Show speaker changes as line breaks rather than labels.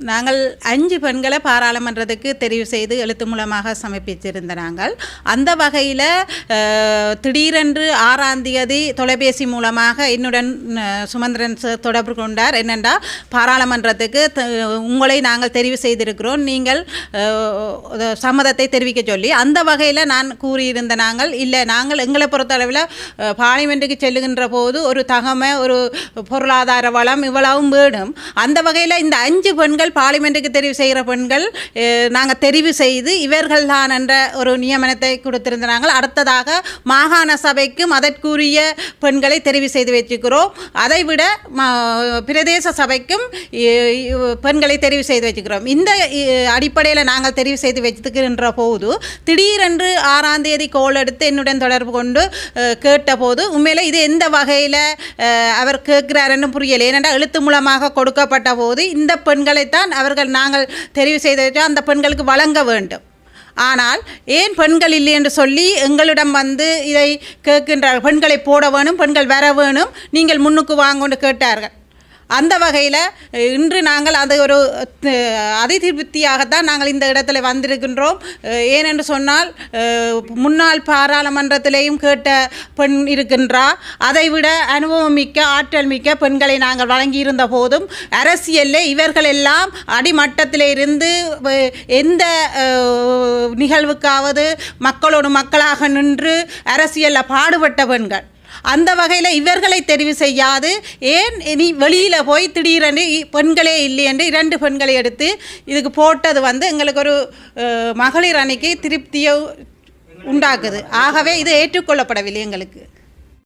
நாங்கள் அஞ்சு பெண்களை பாராளுமன்றத்துக்கு தெரிவு செய்து எழுத்து மூலமாக சமர்ப்பித்திருந்த நாங்கள். அந்த வகையில் திடீரென்று ஆறாம் தேதி தொலைபேசி மூலமாக என்னுடன் சுமந்திரன் சார் தொடர்பு கொண்டார். என்னென்றா பாராளுமன்றத்துக்கு த- உங்களை நாங்கள் தெரிவு செய்திருக்கிறோம். நீங்கள் சம்மதத்தை தெரிவிக்க சொல்லி. அந்த வகையில் நான் கூறியிருந்த நாங்கள் இல்லை நாங்கள் எங்களை பொறுத்தளவில் பார்லிமெண்ட்டுக்கு செல்லுகின்ற போது ஒரு தகமை ஒரு பொருளாதார வளம் இவ்வளவும் வேணும். அந்த வகையில் இந்த அஞ்சு பெண்கள் பார்லிமெண்ட்டுக்கு தெரிவு செய்கிற பெண்கள் நாங்கள் தெரிவு செய்து இவர்கள் தான் என்ற ஒரு நியமனத்தை கொடுத்திருந்தாங்க அடுத்ததாக மாகாண சபைக்கும் அதற்குரிய பெண்களை தெரிவு செய்து வச்சுக்கிறோம் அதைவிட பிரதேச சபைக்கும் பெண்களை தெரிவு செய்து வச்சுக்கிறோம் இந்த அடிப்படையில் நாங்கள் தெரிவு செய்து வச்சுக்கின்ற போது திடீரென்று ஆறாம் தேதி கோல் எடுத்து என்னுடன் தொடர்பு கொண்டு கேட்டபோது உண்மையில் இது எந்த வகையில் அவர் கேட்கிறாருன்னு புரியலை. ஏனென்றால் எழுத்து மூலமாக கொடுக்கப்பட்ட போது இந்த பெண் பெண்களைத்தான் அவர்கள் நாங்கள் தெரிவு செய்த அந்த பெண்களுக்கு வழங்க வேண்டும். ஆனால் ஏன் பெண்கள் இல்லை என்று சொல்லி எங்களிடம் வந்து இதை கேட்கின்றார்கள். பெண்களை போட வேணும் பெண்கள் வர வேணும். நீங்கள் முன்னுக்கு வாங்கன்னு கேட்டார்கள். அந்த வகையில் இன்று நாங்கள் அதை ஒரு அதிதிருப்தியாகத்தான் நாங்கள் இந்த இடத்துல வந்திருக்கின்றோம். ஏனென்று சொன்னால் முன்னாள் பாராளுமன்றத்திலேயும் கேட்ட பெண் இருக்கின்றா அதைவிட அனுபவம் மிக்க ஆற்றல் மிக்க பெண்களை நாங்கள் வழங்கியிருந்த போதும் அரசியலில் இவர்கள் எல்லாம் அடிமட்டத்தில் இருந்து எந்த நிகழ்வுக்காவது மக்களோடு மக்களாக நின்று அரசியலில் பாடுபட்ட பெண்கள். அந்த வகையில் இவர்களை தெரிவு செய்யாது. ஏன் இனி வெளியில் போய் திடீரென்று இ- பெண்களே இல்லை என்று இரண்டு பெண்களை எடுத்து இதுக்கு போட்டது வந்து எங்களுக்கு ஒரு மகளிர் அணிக்கு திருப்தியை உண்டாக்குது. ஆகவே இது ஏற்றுக்கொள்ளப்படவில்லை எங்களுக்கு.